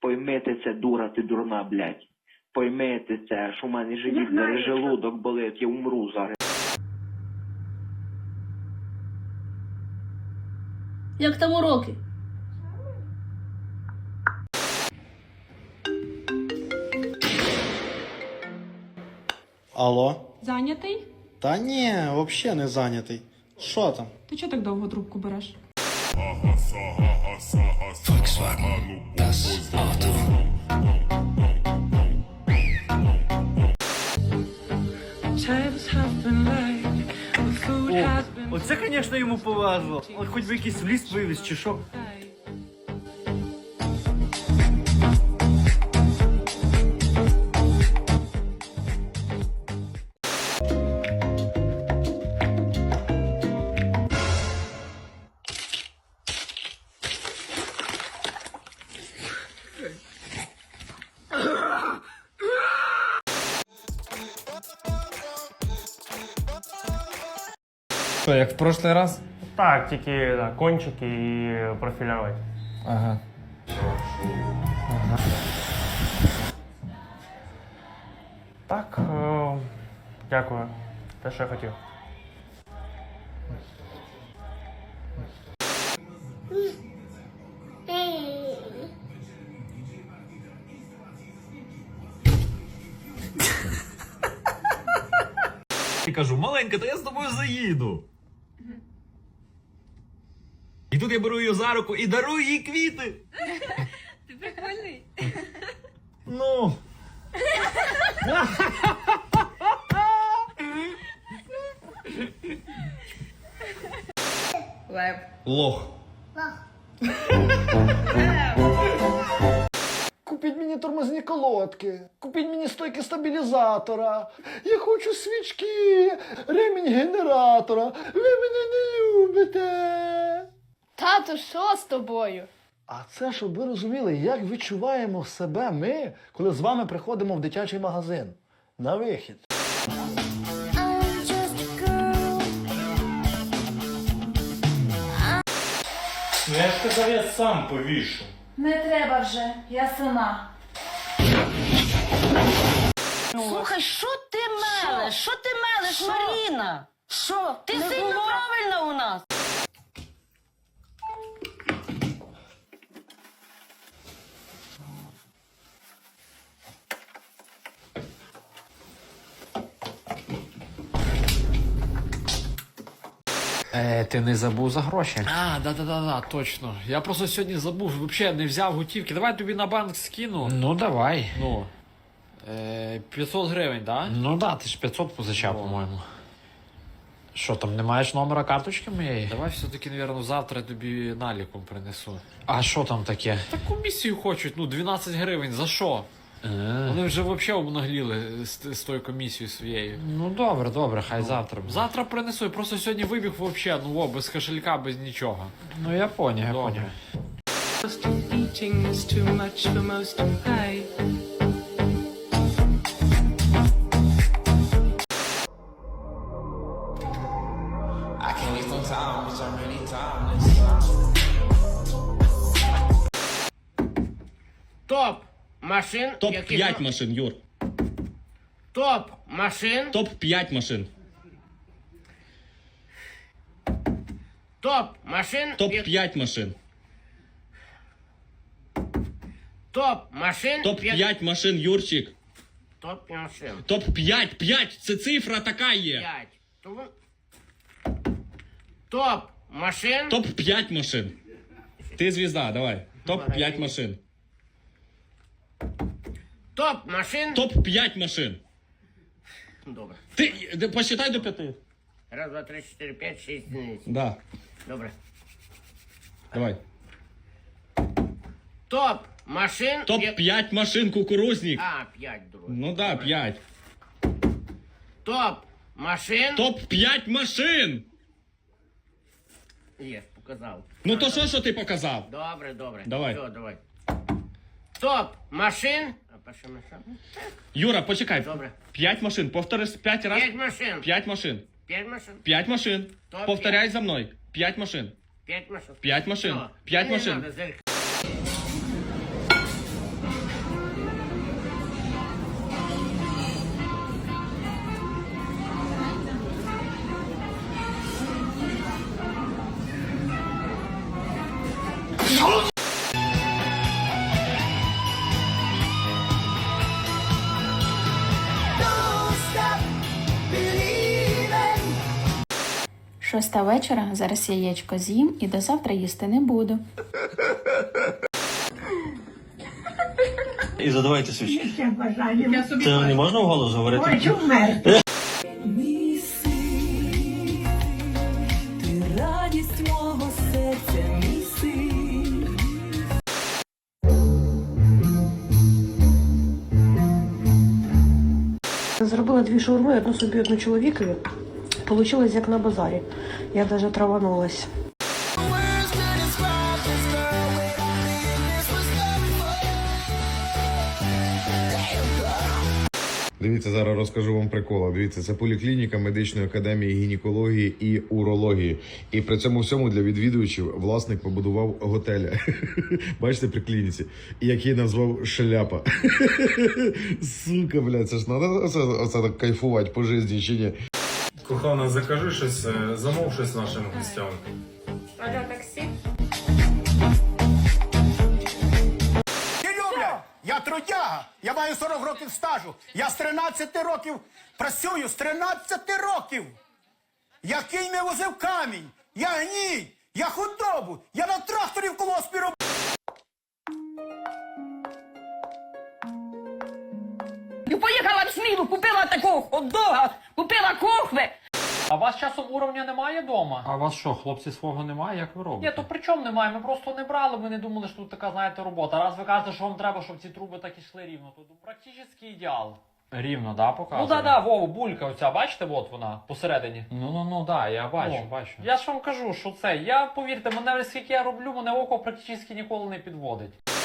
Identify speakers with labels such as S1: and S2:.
S1: Пойми ти це, дура, ти дурна, блядь. Пойми ти це, що в мене живіт, зараз желудок болить, я умру зараз.
S2: Як там уроки?
S3: Алло?
S4: Зайнятий?
S3: Та ні, взагалі не зайнятий. Що там?
S4: Ти чого так довго трубку береш?
S5: Оце, звісно, йому повезло. Хоч би якийсь в ліс вивіз чи що.
S6: Що, як в прошлий раз?
S7: Так, тільки да, кончики і профілювати.
S6: Ага.
S7: Так, е, дякую. Те, що я хотів.
S8: І кажу, маленька, та я з тобою заїду. І тут я беру її за руку і дарую їй квіти.
S2: Ти прикольний.
S8: Ну.
S2: Лев.
S8: Лох.
S9: Купіть мені тормозні колодки, купіть мені стойки стабілізатора. Я хочу свічки, ремінь генератора. Ви мене не любите.
S2: Тату, що з тобою?
S9: А це, щоб ви розуміли, як відчуваємо себе ми, коли з вами приходимо в дитячий магазин. На вихід.
S6: Ну я ж казав, я сам повішу.
S2: Не треба вже, я сама.
S10: Слухай, що ти мелеш? Що ти мелеш, Маріна? Що? Ти сильно
S6: Е, ти не забув за гроші? А, да-да-да, точно. Я просто сьогодні забув, взагалі не взяв готівки. Давай тобі на банк скину. Ну, давай. Ну. Е, 500 гривень, так? Да? Ну так, ти ж 500 позичав, по-моєму. Що там, не маєш номера карточки моєї? Давай все-таки, напевно, завтра тобі наліком принесу. А що там таке? Та комісію хочуть, ну 12 гривень, за що? Вони вже взагалі обнагліли з, з тою комісією своєю. Ну добре, добре, хай завтра. Завтра принесу, я просто сьогодні вибіг взагалі, ну о, без кошелька, без нічого. Ну я поняв, я поняв.
S11: Eating is too much for most to pay.
S5: Топ машин.
S12: Топ
S5: які-
S12: 5 машин, Юр.
S5: Топ машин.
S12: Топ 5 машин.
S5: Топ машин.
S12: Топ
S5: як-
S12: 5 машин.
S5: Топ машин.
S12: Топ
S5: як-
S12: 5 машин, Юрчик.
S5: Топ машин.
S12: Топ 5, 5, це цифра така є.
S5: П'ять. То ви- Топ машин.
S12: Топ 5 машин. Ти звізда, давай. Топ 5 машин.
S5: Топ машин.
S12: Топ 5 машин.
S5: Добре.
S12: Ти де- посчитай до 5.
S5: Раз, два, три, чотири, п'ять, шість, сім.
S12: Да.
S5: Добре.
S12: Давай.
S5: Топ машин.
S12: Топ
S5: як-
S12: 5 машин, кукурузник.
S5: А, п'ять, друге.
S12: Ну да, 5.
S5: Топ машин.
S12: Топ 5 машин.
S5: Є, показав.
S12: Ну то що, що ти показав?
S5: Добре, добре.
S12: Давай.
S5: Все, давай.
S10: Стоп! Машин?
S12: Юра, почекай.
S10: Добре.
S12: П'ять машин. Повтори п'ять раз.
S10: машин.
S12: П'ять машин.
S10: П'ять машин.
S12: П'ять машин.
S10: Топ
S12: Повторяй за мною. П'ять машин.
S10: П'ять машин.
S12: П'ять машин. П'ять машин.
S13: Шоста вечора, зараз яєчко з'їм і до завтра їсти не буду.
S5: І задавайте свічки. Це не можна вголос говорити?
S14: Зробила дві шаурми, одну собі, одну чоловікові. Получилось як на базарі. Я навіть траванулась.
S15: Дивіться, зараз розкажу вам прикола. Дивіться, це поліклініка медичної академії гінекології і урології. І при цьому всьому для відвідувачів власник побудував готеля. Бачите, при клініці, який назвав шляпа. Сука, блядь, це ж надо оце, кайфувати по житті чи ні?
S16: Кохана, закажи щось, е, замов щось нашим гостям.
S15: Я трудяга, я маю 40 років стажу. Я з 13 років працюю, з 13 років. Я кінь не возив камінь, я гній, я худобу, я на тракторі в колоспі робив.
S10: І поїхала в Смілу, купила такого хот-дога, купила кухви.
S6: А вас часом уровня немає дома? А вас що, хлопці свого немає? Як ви робите? Ні, то при чому немає? Ми просто не брали, ми не думали, що тут така, знаєте, робота. Раз ви кажете, що вам треба, щоб ці труби так ішли рівно, то ну, практично ідеал. Рівно, да, показує? Ну да, да, Вова, булька оця, бачите, от вона, посередині. Ну, ну, ну, да, я бачу, бачу. Я ж вам кажу, що це, я, повірте, мене скільки я роблю, мене око практично ніколи не підводить.